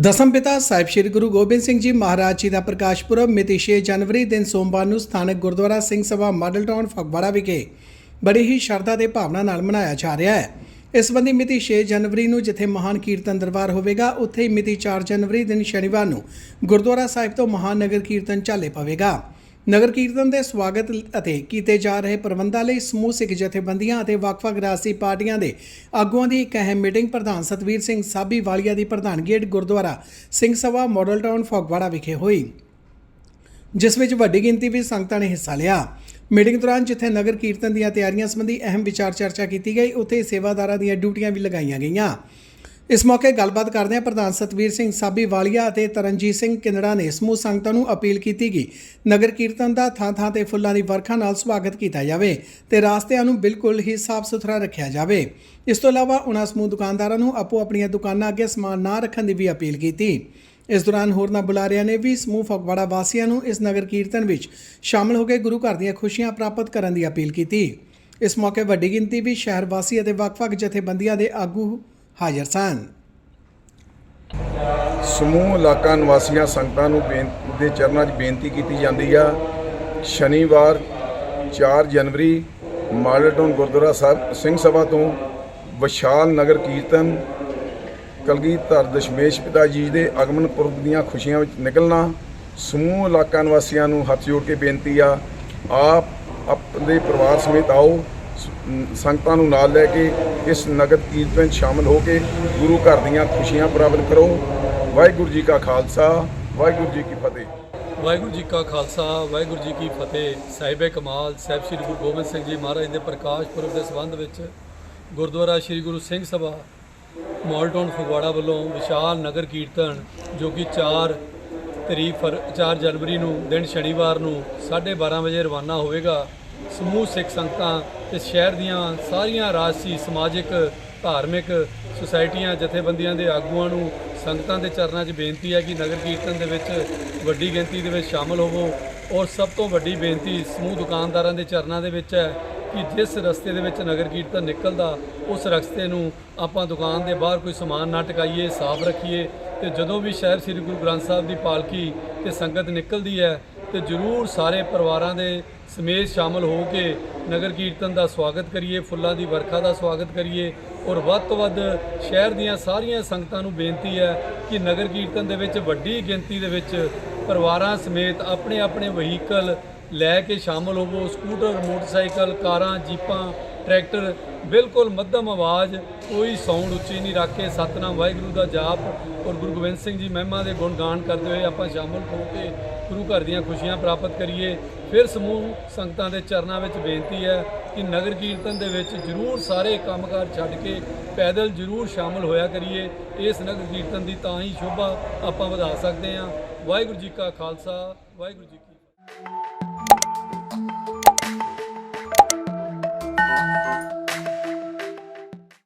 ਦਸਮ ਪਿਤਾ ਸਾਹਿਬ ਸ੍ਰੀ ਗੁਰੂ ਗੋਬਿੰਦ ਸਿੰਘ ਜੀ ਮਹਾਰਾਜ ਜੀ ਦਾ ਪ੍ਰਕਾਸ਼ ਪੁਰਬ ਮਿਤੀ 6 ਜਨਵਰੀ ਦਿਨ ਸੋਮਵਾਰ ਨੂੰ ਸਥਾਨਕ ਗੁਰਦੁਆਰਾ ਸਿੰਘ ਸਭਾ ਮਾਡਲ ਟਾਊਨ ਫਗਵਾੜਾ ਵਿਖੇ ਬੜੀ ਹੀ ਸ਼ਰਧਾ ਤੇ ਭਾਵਨਾ ਨਾਲ ਮਨਾਇਆ ਜਾ ਰਿਹਾ ਹੈ। ਇਸ ਸੰਬੰਧੀ ਮਿਤੀ 6 ਜਨਵਰੀ ਨੂੰ ਜਿੱਥੇ ਮਹਾਨ ਕੀਰਤਨ ਦਰਬਾਰ ਹੋਵੇਗਾ, ਉੱਥੇ ਹੀ ਮਿਤੀ 4 ਜਨਵਰੀ ਦਿਨ ਸ਼ਨੀਵਾਰ ਨੂੰ ਗੁਰਦੁਆਰਾ ਸਾਹਿਬ ਤੋਂ ਮਹਾਨ ਨਗਰ ਕੀਰਤਨ ਚਾਲੇ ਪਵੇਗਾ। ਨਗਰ ਕੀਰਤਨ ਦੇ ਸਵਾਗਤ ਅਤੇ ਕੀਤੇ ਜਾ ਰਹੇ ਪ੍ਰਬੰਧਾਂ ਲਈ ਸਮੂਹ ਸਿੱਖ ਜਥੇਬੰਦੀਆਂ ਅਤੇ ਵੱਖ-ਵੱਖ ਰਾਜਸੀ ਪਾਰਟੀਆਂ ਦੇ ਆਗੂਆਂ ਦੀ ਇੱਕ ਅਹਿਮ ਮੀਟਿੰਗ ਪ੍ਰਧਾਨ ਸਤਵੀਰ ਸਿੰਘ ਸਾਬੀ ਵਾਲੀਆ ਦੀ ਪ੍ਰਧਾਨਗੀ ਹੇਠ ਗੁਰਦੁਆਰਾ ਸਿੰਘ ਸਭਾ ਮਾਡਲ ਟਾਊਨ ਫਗਵਾੜਾ ਵਿਖੇ ਹੋਈ, ਜਿਸ ਵਿੱਚ ਵੱਡੀ ਗਿਣਤੀ ਵਿੱਚ ਸੰਗਤਾਂ ਨੇ ਹਿੱਸਾ ਲਿਆ। ਮੀਟਿੰਗ ਦੌਰਾਨ ਜਿੱਥੇ ਨਗਰ ਕੀਰਤਨ ਦੀਆਂ ਤਿਆਰੀਆਂ ਸੰਬੰਧੀ ਅਹਿਮ ਵਿਚਾਰ ਚਰਚਾ ਕੀਤੀ ਗਈ, ਉੱਥੇ ਸੇਵਾਦਾਰਾਂ ਦੀਆਂ ਡਿਊਟੀਆਂ ਵੀ ਲਗਾਈਆਂ ਗਈਆਂ। ਇਸ ਮੌਕੇ ਗੱਲਬਾਤ ਕਰਦਿਆਂ ਪ੍ਰਧਾਨ ਸਤਵੀਰ ਸਿੰਘ ਸਾਬੀ ਵਾਲੀਆ ਅਤੇ ਤਰਨਜੀਤ ਸਿੰਘ ਕਿੰਨੜਾ ਨੇ ਸਮੂਹ ਸੰਗਤਾਂ ਨੂੰ ਅਪੀਲ ਕੀਤੀ ਕਿ ਨਗਰ ਕੀਰਤਨ ਦਾ ਥਾਂ-ਥਾਂ ਤੇ ਫੁੱਲਾਂ ਦੀ ਵਰਖਾ ਨਾਲ ਸਵਾਗਤ ਕੀਤਾ ਜਾਵੇ ਤੇ ਰਾਸਤਿਆਂ ਨੂੰ ਬਿਲਕੁਲ ਹੀ ਸਾਫ਼ ਸੁਥਰਾ ਰੱਖਿਆ ਜਾਵੇ। ਇਸ ਤੋਂ ਇਲਾਵਾ ਉਹਨਾਂ ਸਮੂਹ ਦੁਕਾਨਦਾਰਾਂ ਨੂੰ ਆਪੋ ਆਪਣੀਆਂ ਦੁਕਾਨਾਂ ਅੱਗੇ ਸਮਾਨ ਨਾ ਰੱਖਣ ਦੀ ਵੀ ਅਪੀਲ ਕੀਤੀ। ਇਸ ਦੌਰਾਨ ਹੋਰਨਾਂ ਬੁਲਾਰਿਆਂ ਨੇ ਵੀ ਸਮੂਹ ਫਗਵਾੜਾ ਵਾਸੀਆਂ ਨੂੰ ਇਸ ਨਗਰ ਕੀਰਤਨ ਵਿੱਚ ਸ਼ਾਮਲ ਹੋ ਕੇ ਗੁਰੂ ਘਰ ਦੀਆਂ ਖੁਸ਼ੀਆਂ ਪ੍ਰਾਪਤ ਕਰਨ ਦੀ ਅਪੀਲ ਕੀਤੀ। ਇਸ ਮੌਕੇ ਵੱਡੀ ਗਿਣਤੀ ਵਿੱਚ ਸ਼ਹਿਰ ਵਾਸੀ ਅਤੇ ਵੱਖ-ਵੱਖ ਜਥੇਬੰਦੀਆਂ ਦੇ ਆਗੂ ਹਾਜ਼ਰ ਸਨ। ਸਮੂਹ ਇਲਾਕਾ ਨਿਵਾਸੀਆਂ ਸੰਗਤਾਂ ਨੂੰ ਬੇਨ- ਦੇ ਚਰਨਾਂ 'ਚ ਬੇਨਤੀ ਕੀਤੀ ਜਾਂਦੀ ਆ। ਸ਼ਨੀਵਾਰ 4 ਜਨਵਰੀ ਮਾਡਲ ਗੁਰਦੁਆਰਾ ਸਾਹਿਬ ਸਿੰਘ ਸਭਾ ਤੋਂ ਵਿਸ਼ਾਲ ਨਗਰ ਕੀਰਤਨ, ਕਲਗੀਧਰ ਦਸ਼ਮੇਸ਼ ਪਿਤਾ ਜੀ ਦੇ ਆਗਮਨ ਪੁਰਬ ਦੀਆਂ ਖੁਸ਼ੀਆਂ ਵਿੱਚ ਨਿਕਲਣਾ, ਸਮੂਹ ਇਲਾਕਾ ਨਿਵਾਸੀਆਂ ਨੂੰ ਹੱਥ ਜੋੜ ਕੇ ਬੇਨਤੀ ਆ। ਆਪ, ਆਪਣੇ ਪਰਿਵਾਰ ਸਮੇਤ ਆਓ। ਸੰਗਤਾਂ ਨੂੰ ਨਾਲ ਲੈ ਕੇ ਇਸ ਨਗਰ ਕੀਰਤਨ 'ਚ ਸ਼ਾਮਲ ਹੋ ਕੇ ਗੁਰੂ ਘਰ ਦੀਆਂ ਖੁਸ਼ੀਆਂ ਪ੍ਰਾਪਤ ਕਰੋ। ਵਾਹਿਗੁਰੂ ਜੀ ਕਾ ਖਾਲਸਾ, ਵਾਹਿਗੁਰੂ ਜੀ ਕੀ ਫਤਿਹ। ਵਾਹਿਗੁਰੂ ਜੀ ਕਾ ਖਾਲਸਾ, ਵਾਹਿਗੁਰੂ ਜੀ ਕੀ ਫਤਿਹ। ਸਾਹਿਬੇ ਕਮਾਲ, ਸਾਹਿਬ ਸ੍ਰੀ ਗੁਰੂ ਗੋਬਿੰਦ ਸਿੰਘ ਜੀ ਮਹਾਰਾਜ ਦੇ ਪ੍ਰਕਾਸ਼ ਪੁਰਬ ਦੇ ਸੰਬੰਧ ਵਿੱਚ ਗੁਰਦੁਆਰਾ ਸ੍ਰੀ ਗੁਰੂ ਸਿੰਘ ਸਭਾ, ਮਾਲਟਨ ਫਗਵਾੜਾ ਵੱਲੋਂ ਵਿਸ਼ਾਲ ਨਗਰ ਕੀਰਤਨ, ਜੋ ਕਿ 4 ਤਰੀਕ ਫਰ 4 ਜਨਵਰੀ ਨੂੰ, ਦਿਨ ਸ਼ਨੀਵਾਰ ਨੂੰ 12:30 ਵਜੇ ਰਵਾਨਾ ਹੋਵੇਗਾ। ਸਮੂਹ ਸਿੱਖ ਸੰਗਤਾਂ ਤੇ ਸ਼ਹਿਰ ਦੀਆਂ ਸਾਰੀਆਂ ਰਾਜਸੀ, ਸਮਾਜਿਕ, ਧਾਰਮਿਕ ਸੁਸਾਇਟੀਆਂ, ਜਥੇਬੰਦੀਆਂ ਦੇ ਆਗੂਆਂ ਨੂੰ ਸੰਗਤਾਂ ਦੇ ਚਰਨਾਂ 'ਚ ਬੇਨਤੀ ਹੈ ਕਿ ਨਗਰ ਕੀਰਤਨ ਦੇ ਵਿੱਚ ਵੱਡੀ ਗਿਣਤੀ ਦੇ ਵਿੱਚ ਸ਼ਾਮਲ ਹੋਵੋ ਔਰ ਸਭ ਤੋਂ ਵੱਡੀ ਬੇਨਤੀ ਸਮੂਹ ਦੁਕਾਨਦਾਰਾਂ ਦੇ ਚਰਨਾਂ ਦੇ ਵਿੱਚ ਹੈ ਕਿ ਜਿਸ ਰਸਤੇ ਦੇ ਵਿੱਚ ਨਗਰ ਕੀਰਤਨ ਨਿਕਲਦਾ, ਉਸ ਰਸਤੇ ਨੂੰ ਆਪਾਂ ਦੁਕਾਨ ਦੇ ਬਾਹਰ ਕੋਈ ਸਮਾਨ ਨਾ ਟਿਕਾਈਏ, ਸਾਫ਼ ਰੱਖੀਏ ਤੇ ਜਦੋਂ ਵੀ ਸ਼ਹਿਰ ਸ੍ਰੀ ਗੁਰੂ ਗ੍ਰੰਥ ਸਾਹਿਬ ਦੀ ਪਾਲਕੀ ਤੇ ਸੰਗਤ ਨਿਕਲਦੀ ਹੈ ਤੇ ਜਰੂਰ ਸਾਰੇ ਪਰਿਵਾਰਾਂ ਦੇ ਸਮੇਤ ਸ਼ਾਮਲ ਹੋ ਕੇ ਨਗਰ ਕੀਰਤਨ ਦਾ ਸਵਾਗਤ ਕਰੀਏ, ਫੁੱਲਾਂ ਦੀ ਵਰਖਾ ਦਾ ਸਵਾਗਤ ਕਰੀਏ ਔਰ ਵੱਧ ਤੋਂ ਵੱਧ ਸ਼ਹਿਰ ਦੀਆਂ ਸਾਰੀਆਂ ਸੰਗਤਾਂ ਨੂੰ ਬੇਨਤੀ ਹੈ ਕਿ ਨਗਰ ਕੀਰਤਨ ਦੇ ਵਿੱਚ ਵੱਡੀ ਗਿਣਤੀ ਦੇ ਵਿੱਚ ਪਰਿਵਾਰਾਂ ਸਮੇਤ ਆਪਣੇ ਆਪਣੇ ਵਹੀਕਲ ਲੈ ਕੇ ਸ਼ਾਮਲ ਹੋਵੋ, ਸਕੂਟਰ, ਮੋਟਰਸਾਈਕਲ, ਕਾਰਾਂ, ਜੀਪਾਂ ਟਰੈਕਟਰ, ਬਿਲਕੁਲ ਮੱਧਮ ਆਵਾਜ਼, ਕੋਈ ਸਾਊਂਡ ਉੱਚੀ ਨਹੀਂ ਰੱਖ ਕੇ ਸਤਨਾਮ ਵਾਹਿਗੁਰੂ ਦਾ ਜਾਪ ਔਰ ਗੁਰੂ ਗੋਬਿੰਦ ਸਿੰਘ ਜੀ ਮਹਿਮਾ ਦੇ ਗੁਣ ਗਾਨ ਕਰਦੇ ਹੋਏ ਆਪਾਂ ਸ਼ਾਮਲ ਹੋ ਕੇ ਗੁਰੂ ਘਰ ਦੀਆਂ ਖੁਸ਼ੀਆਂ ਪ੍ਰਾਪਤ ਕਰੀਏ। ਫਿਰ ਸਮੂਹ ਸੰਗਤਾਂ ਦੇ ਚਰਨਾਂ ਵਿੱਚ ਬੇਨਤੀ ਹੈ ਕਿ ਨਗਰ ਕੀਰਤਨ ਦੇ ਵਿੱਚ ਜਰੂਰ ਸਾਰੇ ਕੰਮਕਾਰ ਛੱਡ ਕੇ ਪੈਦਲ ਜਰੂਰ ਸ਼ਾਮਲ ਹੋਇਆ ਕਰੀਏ। ਇਸ ਨਗਰ ਕੀਰਤਨ ਦੀ ਤਾਂ ਹੀ ਸ਼ੋਭਾ ਆਪਾਂ ਵਧਾ ਸਕਦੇ ਹਾਂ। ਵਾਹਿਗੁਰੂ ਜੀ ਕਾ ਖਾਲਸਾ, ਵਾਹਿਗੁਰੂ ਜੀ